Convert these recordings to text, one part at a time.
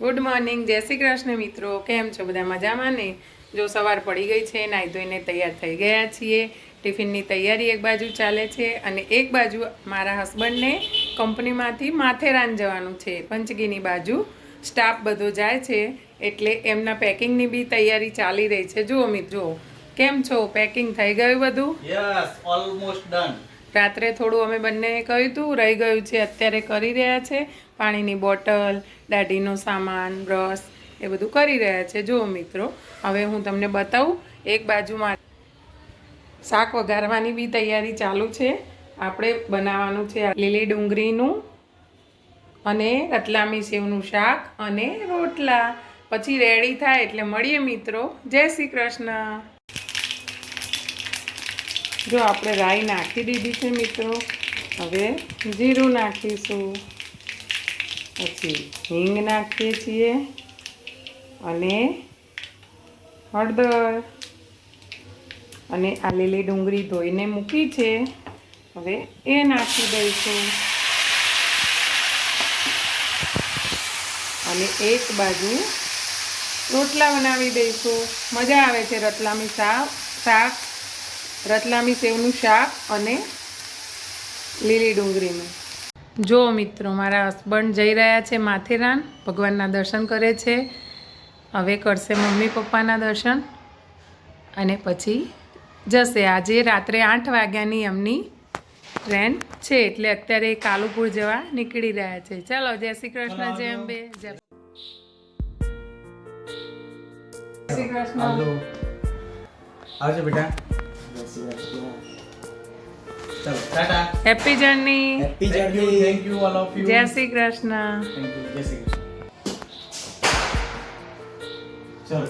Good morning જય શ્રી કૃષ્ણ મિત્રો. કેમ છો? બધા મજામાં ને? જો સવાર પડી ગઈ છે નાહી ધોઈને તૈયાર થઈ ગયા છીએ. ટિફિનની તૈયારી એક બાજુ ચાલે છે અને એક બાજુ મારા હસબન્ડને કંપનીમાંથી માથેરાન જવાનું છે. પંચગીની બાજુ સ્ટાફ બધો જાય છે એટલે એમના પેકિંગની બી તૈયારી ચાલી રહી છે. જુઓ મિત્રો કેમ છો? પેકિંગ થઈ ગયું બધું? યસ ઓલમોસ્ટ ડન રાત્રે થોડું અમે બંને કહ્યું હતું, રહી ગયું છે, અત્યારે કરી રહ્યા છે. પાણીની બોટલ, દાઢીનો સામાન, બ્રશ, એ બધું કરી રહ્યા છે. જુઓ મિત્રો, હવે હું તમને બતાવું, એક બાજુમાં શાક વઘારવાની બી તૈયારી ચાલુ છે. આપણે બનાવવાનું છે લીલી ડુંગળીનું અને રતલામી સેવનું શાક અને રોટલા. પછી રેડી થાય એટલે મળીએ મિત્રો. જય શ્રી કૃષ્ણ. જો આપણે રાઈ નાખી દીધી છે મિત્રો, હવે જીરું નાખીશું. પછી હિંગ નાખીએ છીએ અને હળદર અને આ લીલી ડુંગળી ધોઈને મૂકી છે. હવે એ નાખી દઈશું. અને એક બાજુ રોટલા બનાવી દઈશું. મજા આવે છે રતલામી શાક શાક રતલામી સેવનું શાક અને લીલી ડુંગળીનું. જો મિત્રો મારા હસબન્ડ જઈ રહ્યા છે માથેરાન ભગવાનના દર્શન કરે છે. હવે કરશે મમ્મી પપ્પાના દર્શન અને પછી જશે. આજે રાત્રે આઠ વાગ્યાની એમની ટ્રેન છે એટલે અત્યારે કાલુપુર જવા નીકળી રહ્યા છે. ચાલો જય શ્રી કૃષ્ણ જય અંબે જય શ્રી કૃષ્ણ આવજો બેટા. ચલો Tata happy journey happy journey thank you all of you જય શ્રી કૃષ્ણ થેન્ક યુ જય શ્રી કૃષ્ણ ચલો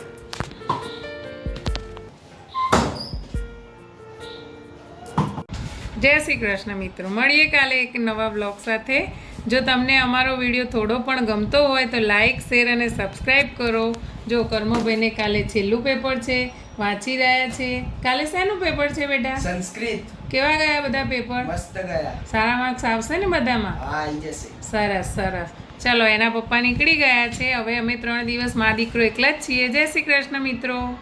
જય શ્રી કૃષ્ણ મિત્રો. મળીએ કાલે એક નવા બ્લોગ સાથે. જો તમને અમારો વીડિયો થોડો પણ ગમતો હોય તો લાઈક શેર અને સબસ્ક્રાઈબ કરો. જો કર્મભાઈને કાલે છેલ્લું પેપર છે વાંચી રહ્યા છે. કાલે શેનું પેપર છે બેટા? સંસ્કૃત. કેવા ગયા બધા પેપર? મસ્ત ગયા. સારા માર્ક્સ આવશે ને બધામાં? હા આવી જશે. સરસ સરસ. ચલો એના પપ્પા નીકળી ગયા છે. હવે અમે ત્રણ દિવસ મા દીકરો એકલા જ છીએ. જય શ્રી કૃષ્ણ મિત્રો.